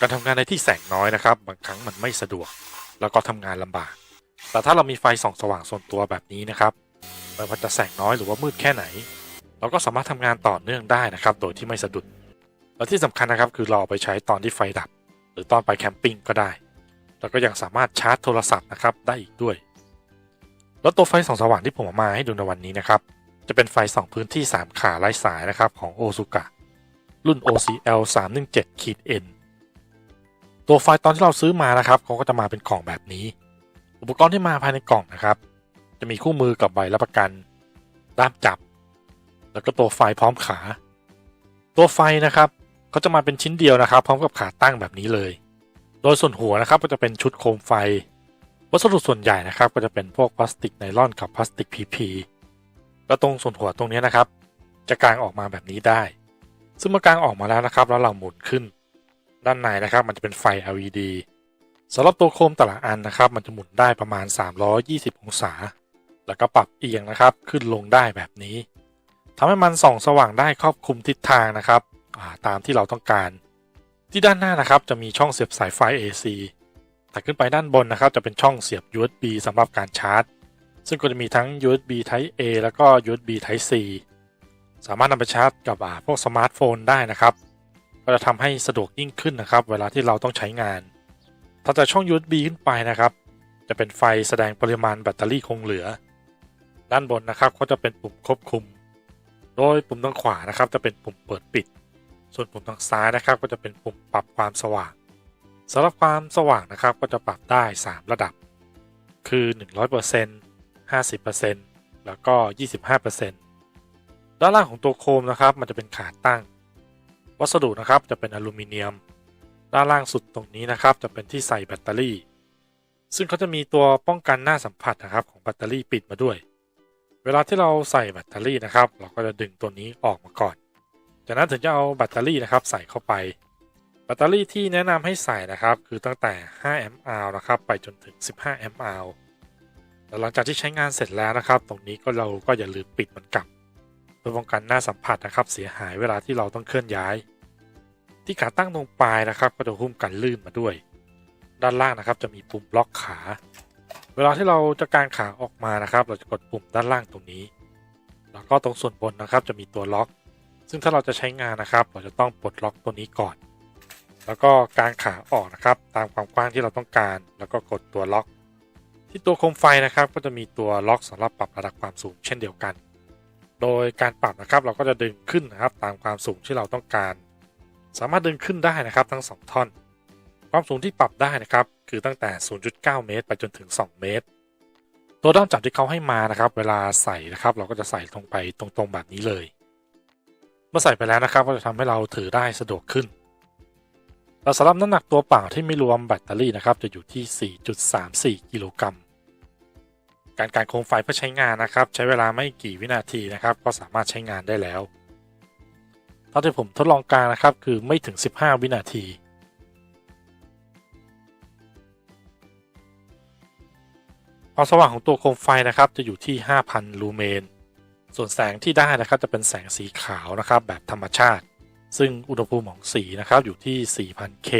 การทำงานในที่แสงน้อยนะครับ บางครั้งมันไม่สะดวก แล้วก็ทำงานลำบาก แต่ถ้าเรามีไฟส่องสว่างส่วนตัวแบบนี้นะครับไม่ว่าจะแสงน้อยหรือว่ามืดแค่ไหน เราก็สามารถทำงานต่อเนื่องได้นะครับ โดยที่ไม่สะดุด และที่สำคัญนะครับคือเราเอาไปใช้ตอนที่ไฟดับ หรือตอนไปแคมปิ้งก็ได้แล้วก็ยังสามารถชาร์จโทรศัพท์นะครับได้อีกด้วย แล้วตัวไฟส่องสว่างที่ผมเอามาให้ดูในวันนี้นะครับ จะเป็นไฟส่องพื้นที่ 3 ขาไร้สายนะครับของโอซุกะรุ่น OCL 317N ตัวไฟตอนที่เราซื้อมานะครับเขาก็จะมาเป็นกล่องแบบนี้ อุปกรณ์ที่มาภายในกล่องนะครับ จะมีคู่มือกับใบรับประกันด้ามจับ แล้วก็ตัวไฟพร้อมขา ตัวไฟนะครับก็จะมาเป็นชิ้นเดียวนะครับ พร้อมกับขาตั้งแบบนี้เลย โดยส่วนหัวนะครับก็จะเป็นชุดโคมไฟ วัสดุส่วนใหญ่นะครับก็จะเป็นพวกพลาสติกไนลอนกับพลาสติก PP แล้วตรงส่วนหัวตรงนี้นะครับ จะกางออกมาแบบนี้ได้ ซึ่งเมื่อกางออกมาแล้วนะครับ แล้วเราหมุนขึ้น ด้านในนะครับ มันจะเป็นไฟ LED สำหรับตัวโคมแต่ละอันนะครับ มันจะหมุนได้ประมาณ 320 องศา แล้วก็ปรับเอียงนะครับ ขึ้นลงได้แบบนี้ทำให้มันส่องสว่างได้ครอบคลุมทิศทางนะครับตามที่เราต้องการ ที่ด้านหน้านะครับจะมีช่องเสียบสายไฟ AC แต่ขึ้นไปด้านบนนะครับ จะเป็นช่องเสียบ USB สำหรับการชาร์จ ซึ่งก็จะมีทั้ง USB Type A แล้วก็ USB Type C สามารถนำไปชาร์จกับพวกสมาร์ทโฟนได้นะครับ ก็จะทำให้สะดวกยิ่งขึ้นนะครับ เวลาที่เราต้องใช้งานถ้าจากช่อง USB ขึ้นไปนะครับ จะเป็นไฟแสดงปริมาณแบตเตอรี่คงเหลือ ด้านบนนะครับก็จะเป็นปุ่มควบคุม โดยปุ่มทางขวานะครับจะเป็นปุ่มเปิดปิด ส่วนปุ่มทางซ้ายนะครับ ก็จะเป็นปุ่มปรับความสว่างสำหรับความสว่างนะครับก็จะปรับได้ 3 ระดับ คือ 100% 50%แล้วก็ 25%ด้านล่างของตัวโคมนะครับ มันจะเป็นขาตั้ง วัสดุนะครับจะเป็นอลูมิเนียม ด้านล่างสุดตรงนี้นะครับ จะเป็นที่ใส่แบตเตอรี่ ซึ่งเขาจะมีตัวป้องกันหน้าสัมผัสนะครับของแบตเตอรี่ปิดมาด้วย เวลาที่เราใส่แบตเตอรี่นะครับ เราก็จะดึงตัวนี้ออกมาก่อน จากนั้นถึงจะเอาแบตเตอรี่นะครับใส่เข้าไป แบตเตอรี่ที่แนะนำให้ใส่นะครับ คือตั้งแต่5 a มป์นะครับไปจนถึง 15 a มป์แล้วหลังจากที่ใช้งานเสร็จแล้วนะครับ ตรงนี้ก็เราก็อย่าลืมปิดมันกลับเพื่อป้องกันหน้าสัมผัสนะครับ เสียหายเวลาที่เราต้องเคลื่อนย้าย ที่ขาตั้งตรงปลายนะครับ ก็จะหุ้มกันลื่นมาด้วย ด้านล่างนะครับจะมีปุ่มล็อกขา เวลาที่เราจะกางขาออกมานะครับ เราจะกดปุ่มด้านล่างตรงนี้ แล้วก็ตรงส่วนบนนะครับ จะมีตัวล็อก ซึ่งถ้าเราจะใช้งานนะครับ เราจะต้องปลดล็อกตัวนี้ก่อน แล้วก็กางขาออกนะครับ ตามความกว้างที่เราต้องการ แล้วก็กดตัวล็อก ที่ตัวโคมไฟนะครับ ก็จะมีตัวล็อกสำหรับปรับระดับความสูงเช่นเดียวกันโดยการปรับนะครับเราก็จะดึงขึ้นนะครับตามความสูงที่เราต้องการ สามารถดึงขึ้นได้นะครับทั้ง 2 ท่อน ความสูงที่ปรับได้นะครับ คือตั้งแต่ 0.9 เมตร ไปจนถึง 2 เมตร ตัวด้ามจับที่เขาให้มานะครับ เวลาใส่นะครับ เราก็จะใส่ลงไปตรงๆแบบนี้เลย เมื่อใส่ไปแล้วนะครับ ก็จะทำให้เราถือได้สะดวกขึ้นแต่สำหรับน้ำหนักตัวเปล่าที่ไม่รวมแบตเตอรี่นะครับจะอยู่ที่ 4.34 กิโลกรัมการการโคมไฟเพื่อใช้งานนะครับ ใช้เวลาไม่กี่วินาทีนะครับ ก็สามารถใช้งานได้แล้ว ตอนที่ผมทดลองการนะครับ คือไม่ถึง 15 วินาที ความสว่างของตัวโคมไฟนะครับจะอยู่ที่ 5,000 ลูเมน ส่วนแสงที่ได้นะครับจะเป็นแสงสีขาวนะครับแบบธรรมชาติ ซึ่งอุณหภูมิของสีนะครับอยู่ที่ 4,000K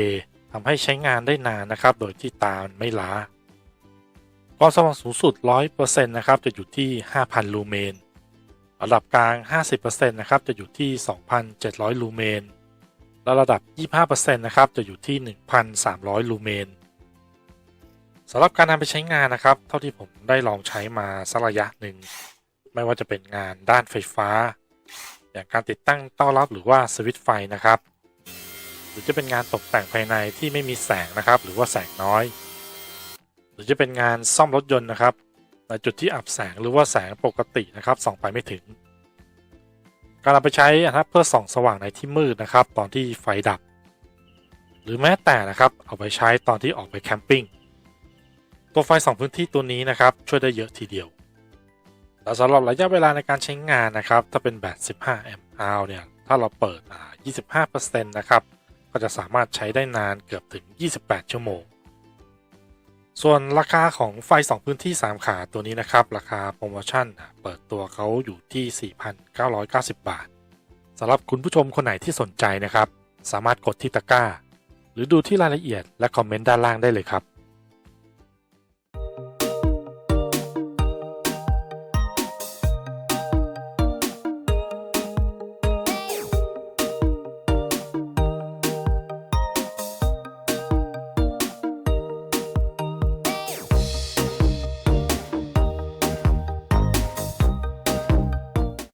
ทำให้ใช้งานได้นานนะครับ โดยที่ตาไม่ล้าความสว่างสูงสุด 100%นะครับจะอยู่ที่ 5,000 ลูเมน ระดับกลาง 50%นะครับ จะอยู่ที่ 2,700 ลูเมน และระดับ 25%นะครับ จะอยู่ที่ 1,300 ลูเมนสำหรับการนำไปใช้งานนะครับ เท่าที่ผมได้ลองใช้มาสักระยะหนึ่ง ไม่ว่าจะเป็นงานด้านไฟฟ้า อย่างการติดตั้งเต้อนรับหรือว่าสวิตไฟนะครับ หรือจะเป็นงานตกแต่งภายในที่ไม่มีแสงนะครับ หรือว่าแสงน้อย หรือจะเป็นงานซ่อมรถยนต์นะครับ ในจุดที่อับแสงหรือว่าแสงปกตินะครับส่องไปไม่ถึง การนำไปใช้นะครับเพื่อส่องสว่างในที่มืดนะครับ ตอนที่ไฟดับ หรือแม้แต่นะครับเอาไปใช้ตอนที่ออกไปแคมปิ้งตัวไฟส่องพื้นที่ตัวนี้นะครับ ช่วยได้เยอะทีเดียวแต่สำหรับระยะเวลาในการใช้งานนะครับ ถ้าเป็นแบต15แอมป์อาเนี่ย ถ้าเราเปิดอ่า25%นะครับ ก็จะสามารถใช้ได้นานเกือบถึง 28 ชั่วโมง ส่วนราคาของไฟ 2 พื้นที่ 3 ขาตัวนี้นะครับ ราคาโปรโมชั่น เปิดตัวเขาอยู่ที่ 4,990 บาทสำหรับคุณผู้ชมคนไหนที่สนใจนะครับ สามารถกดที่ตะกร้า หรือดูที่รายละเอียดและคอมเมนต์ด้านล่างได้เลยครับ